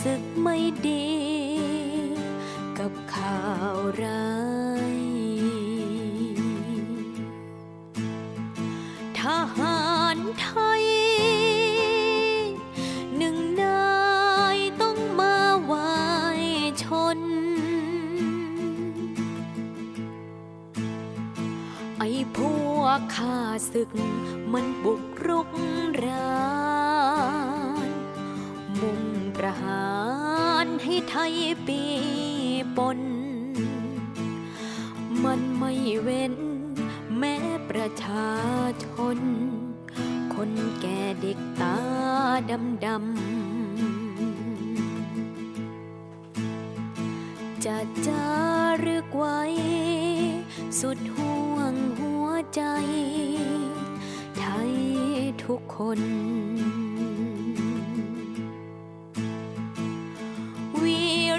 สึกไม่ดี กับข่าวร้าย ทหารไทย หนึ่งนายต้องมาวายชน ไอ้พวกข้าศึกมันบุกรุกรานมุ่ง ประหารให้ไทยปีปน มันไม่เว้น แม้ประชาชน คนแก่เด็กตาดำดำจะจารึกไว้ สุดห่วงหัวใจ ไทยทุกคน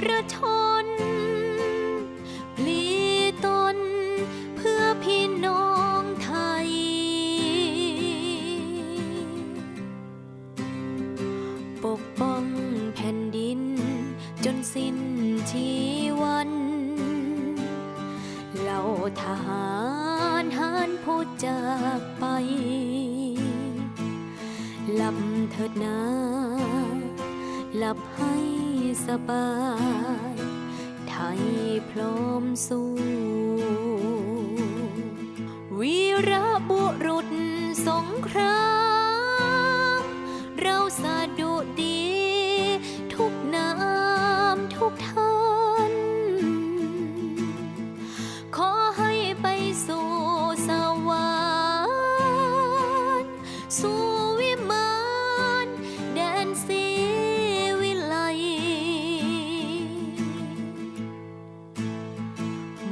รชนพลีตนเพื่อพี่น้องไทย ปกป้องแผ่นดินจนสิ้นชีวันเหล่าทหารหานผู้จากไปหลับเถิดนาหลับให้ สบาย ไทยพร้อมสู้ วีระบุรุษสงคราม เราสะดุ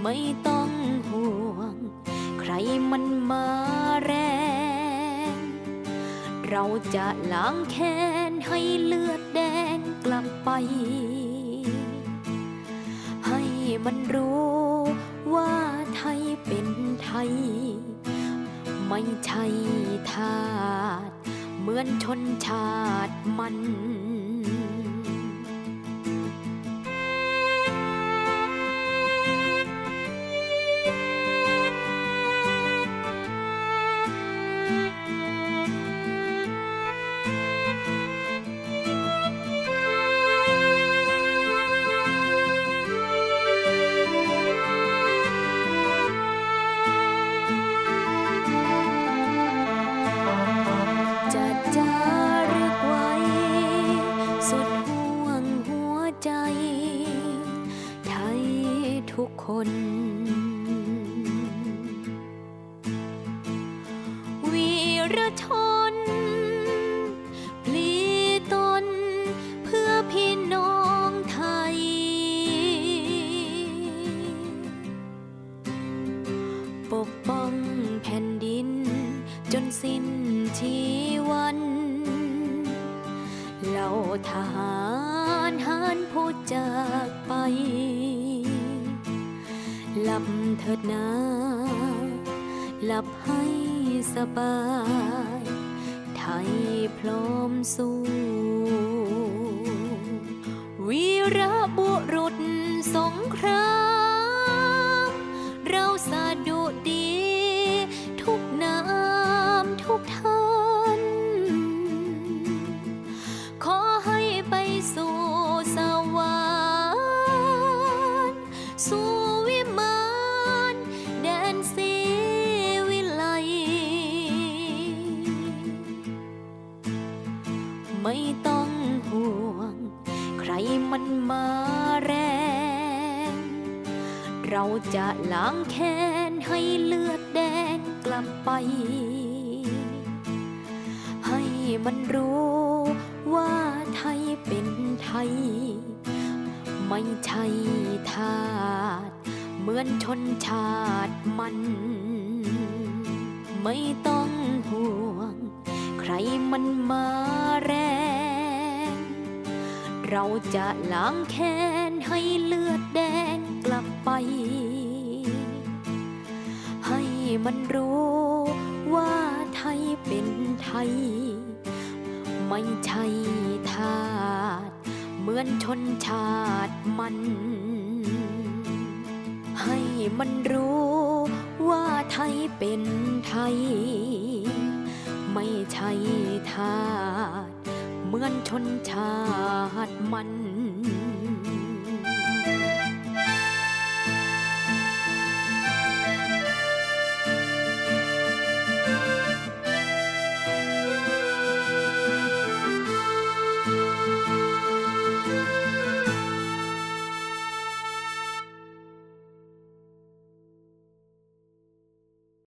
ไม่ต้องห่วง ใครมันมาแรง เราจะล้างแค้นให้เลือดแดงกลับไป ให้มันรู้ว่าไทยเป็นไทย ไม่ใช่ทาสเหมือนชนชาติมัน คน วีรชนพลีตน เพื่อพี่น้องไทย ปกป้องแผ่นดิน จนสิ้นชีวันเหล่าทหารหานผู้จากไป ลับเถิดนาหลับให้สบาย ไทยพร้อมสู้ วีระบุรุษสง ไม่ต้องห่วง ใครมันมาแรง เราจะล้างแค้นให้เลือดแดงกลับไป ให้มันรู้ว่าไทยเป็นไทย ไม่ใช่ทาสเหมือนชนชาติมัน ไม่ต้องห่วง ใครมันมาแรง เราจะล้างแค้นให้เลือดแดงกลับไป ให้มันรู้ว่าไทยเป็นไทย ไม่ใช่ทาสเหมือนชนชาติมัน ให้มันรู้ว่าไทยเป็นไทย ไม่ใช่ทาส เหมือนชนชาติมัน